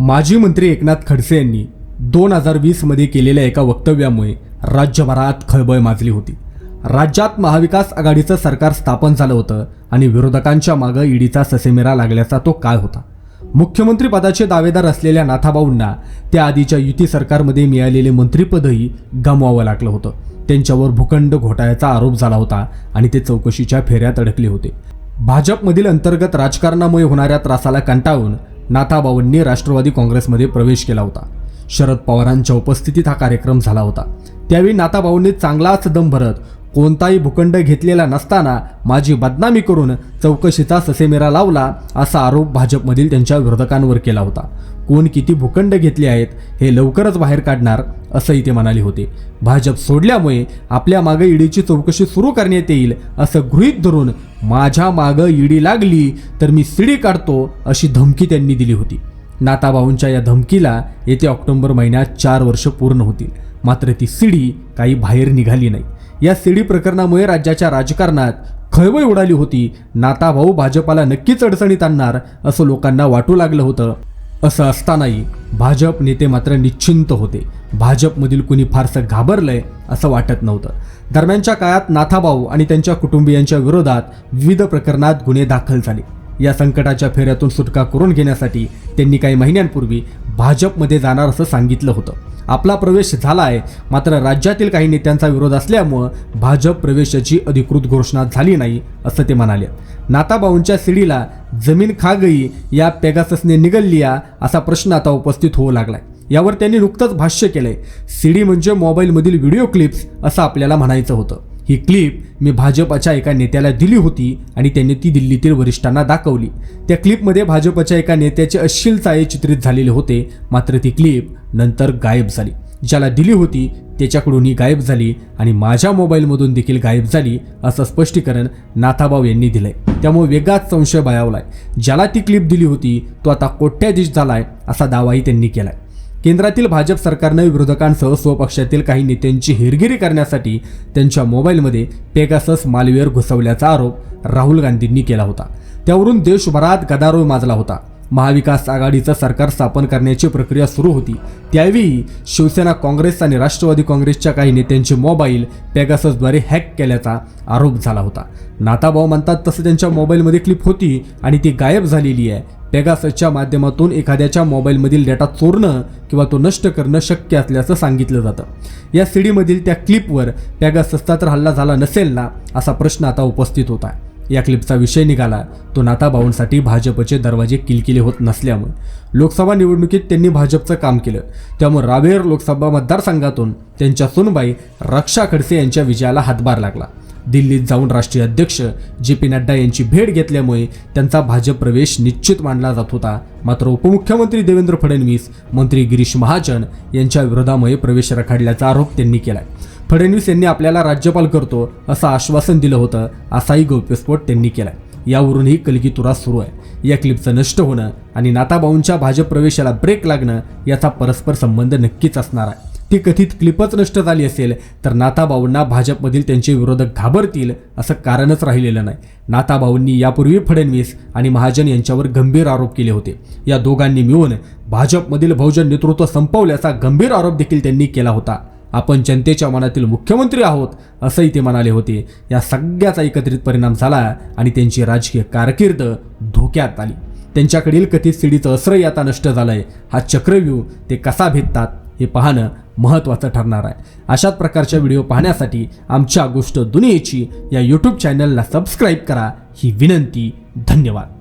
माजी मंत्री एकनाथ खडसे यांनी दोन हजार वीसमध्ये केलेल्या एका वक्तव्यामुळे राज्यभरात खळबळ माजली होती. राज्यात महाविकास आघाडीचं सरकार स्थापन झालं होतं आणि विरोधकांच्या मागं ईडीचा ससेमेरा लागल्याचा तो काळ होता. मुख्यमंत्री पदाचे दावेदार असलेल्या नाथाबाऊंना त्या आधीच्या युती सरकारमध्ये मिळालेले मंत्रिपदही गमवावं लागलं होतं. त्यांच्यावर भूखंड घोटाळ्याचा आरोप झाला होता आणि ते चौकशीच्या फेऱ्यात अडकले होते. भाजपमधील अंतर्गत राजकारणामुळे होणाऱ्या त्रासाला कंटाळून नाथाबावांनी राष्ट्रवादी काँग्रेसमध्ये प्रवेश केला होता. शरद पवारांच्या उपस्थितीत हा कार्यक्रम झाला होता. त्यावेळी नाथाबाऊंनी चांगलाच दम भरत कोणताही भूखंड घेतलेला नसताना माझी बदनामी करून चौकशीचा ससेमेरा लावला असा आरोप भाजपमधील त्यांच्या विरोधकांवर केला होता. कोण किती भूखंड घेतले आहेत हे लवकरच बाहेर काढणार असंही ते म्हणाले होते. भाजप सोडल्यामुळे आपल्या मागे ईडीची चौकशी सुरू करण्यात येईल असं गृहीत धरून माझ्या मागं ईडी लागली तर मी सिडी काढतो अशी धमकी त्यांनी दिली होती. नाताभाऊंच्या या धमकीला येत्या ऑक्टोबर महिन्यात चार वर्ष पूर्ण होतील. मात्र ती सिडी काही बाहेर निघाली नाही. या सिडी प्रकरणामुळे राज्याच्या राजकारणात खळबळ उडाली होती. नाताभाऊ भाजपाला नक्कीच अडचणीत आणणार असं लोकांना वाटू लागलं होतं. असं असतानाही भाजप नेते मात्र निश्चिंत होते. भाजपमधील कुणी फारसं घाबरलंय असं वाटत नव्हतं. दरम्यानच्या काळात नाथाभाऊ आणि त्यांच्या कुटुंबियांच्या विरोधात विविध प्रकरणात गुन्हे दाखल झाले. या संकटाच्या फेऱ्यातून सुटका करून घेण्यासाठी त्यांनी काही महिन्यांपूर्वी भाजपमध्ये जाणार असं सांगितलं होतं. आपला प्रवेश झाला आहे मात्र राज्यातील काही नेत्यांचा विरोध असल्यामुळं भाजप प्रवेशाची अधिकृत घोषणा झाली नाही असं ते म्हणाले. नाताबाऊंच्या सिडीला जमीन खा गई या पेगाससने निगलली असा प्रश्न आता उपस्थित होऊ लागलाय. यावर त्यांनी नुकतंच भाष्य केलंय. सीडी म्हणजे मोबाईलमधील व्हिडिओ क्लिप्स असं आपल्याला म्हणायचं होतं. ही क्लिप मी भाजपच्या एका नेत्याला दिली होती आणि त्यांनी ती दिल्लीतील वरिष्ठांना दाखवली. त्या क्लिपमध्ये भाजपच्या एका नेत्याचे अश्लील चाळे चित्रित झालेले होते. मात्र ती क्लिप नंतर गायब झाली. ज्याला दिली होती त्याच्याकडून ही गायब झाली आणि माझ्या मोबाईलमधून देखील गायब झाली असं स्पष्टीकरण नाथाबाव यांनी दिलंय. त्यामुळे वेगळाच संशय बळावलाय. ज्याला ती क्लिप दिली होती तो आता कोट्याधीश झालाय असा दावाही त्यांनी केलाय. केंद्रातील भाजप सरकारनं विरोधकांसह स्वपक्षातील काही नेत्यांची हेरगिरी करण्यासाठी त्यांच्या मोबाईलमध्ये पेगासस मालवेअर घुसवल्याचा आरोप राहुल गांधींनी केला होता. त्यावरून देशभरात गदारोळ माजला होता. महाविकास आघाडीचं सरकार स्थापन करण्याची प्रक्रिया सुरू होती. त्यावेळी शिवसेना काँग्रेस आणि राष्ट्रवादी काँग्रेसच्या काही नेत्यांचे मोबाईल पॅगाससद्वारे हॅक केल्याचा आरोप झाला होता. नाताभाऊ म्हणतात तसं त्यांच्या मोबाईलमध्ये क्लिप होती आणि ती गायब झालेली आहे. पेगाससच्या माध्यमातून एखाद्याच्या मोबाईलमधील डेटा चोरणं किंवा तो नष्ट करणं शक्य असल्याचं सांगितलं जातं. या सीडीमधील त्या क्लिपवर पेगाससचा तर हल्ला झाला नसेल ना असा प्रश्न आता उपस्थित होता या क्लिपचा विषय निघाला. तो नाताभाऊंसाठी भाजपचे दरवाजे किलकिले होत नसल्यामुळे. लोकसभा निवडणुकीत त्यांनी भाजपचं काम केलं. त्यामुळे रावेर लोकसभा मतदारसंघातून त्यांच्या सुनबाई रक्षा खडसे यांच्या विजयाला हातभार लागला. दिल्लीत जाऊन राष्ट्रीय अध्यक्ष जे पी नड्डा यांची भेट घेतल्यामुळे त्यांचा भाजप प्रवेश निश्चित मानला जात होता. मात्र उपमुख्यमंत्री देवेंद्र फडणवीस मंत्री गिरीश महाजन यांच्या विरोधामुळे प्रवेश रखडल्याचा आरोप त्यांनी केलाय. फडणवीस यांनी आपल्याला राज्यपाल करतो असं आश्वासन दिलं होतं असाही गौप्यस्फोट त्यांनी केला यावरूनही कलगी तुरा सुरू आहे. या क्लिपचं नष्ट होणं आणि नाताबाऊंच्या भाजप प्रवेशाला ब्रेक लागणं याचा परस्पर संबंध नक्कीच असणार आहे. ती कथित क्लिपच नष्ट झाली असेल तर नाताबाऊंना भाजपमधील त्यांचे विरोधक घाबरतील असं कारणच राहिलेलं नाही. नाताबाऊंनी यापूर्वी फडणवीस आणि महाजन यांच्यावर गंभीर आरोप केले होते. या दोघांनी मिळून भाजपमधील बहुजन नेतृत्व संपवल्याचा गंभीर आरोप देखील त्यांनी केला होता. आपण जनतेच्या मनातील मुख्यमंत्री आहोत असंही ते म्हणाले होते. या सगळ्याचा एकत्रित परिणाम झाला आणि त्यांची राजकीय कारकीर्द धोक्यात आली. त्यांच्याकडील कथित सीडीचं असरही आता नष्ट झालं आहे हा चक्रव्यूह ते कसा भेटतात हे पाहणं महत्त्वाचं ठरणार आहे. अशाच प्रकारच्या व्हिडिओ पाहण्यासाठी आमच्या गोष्ट दुनियेची या यूट्यूब चॅनलला सबस्क्राईब करा. ही विनंती धन्यवाद.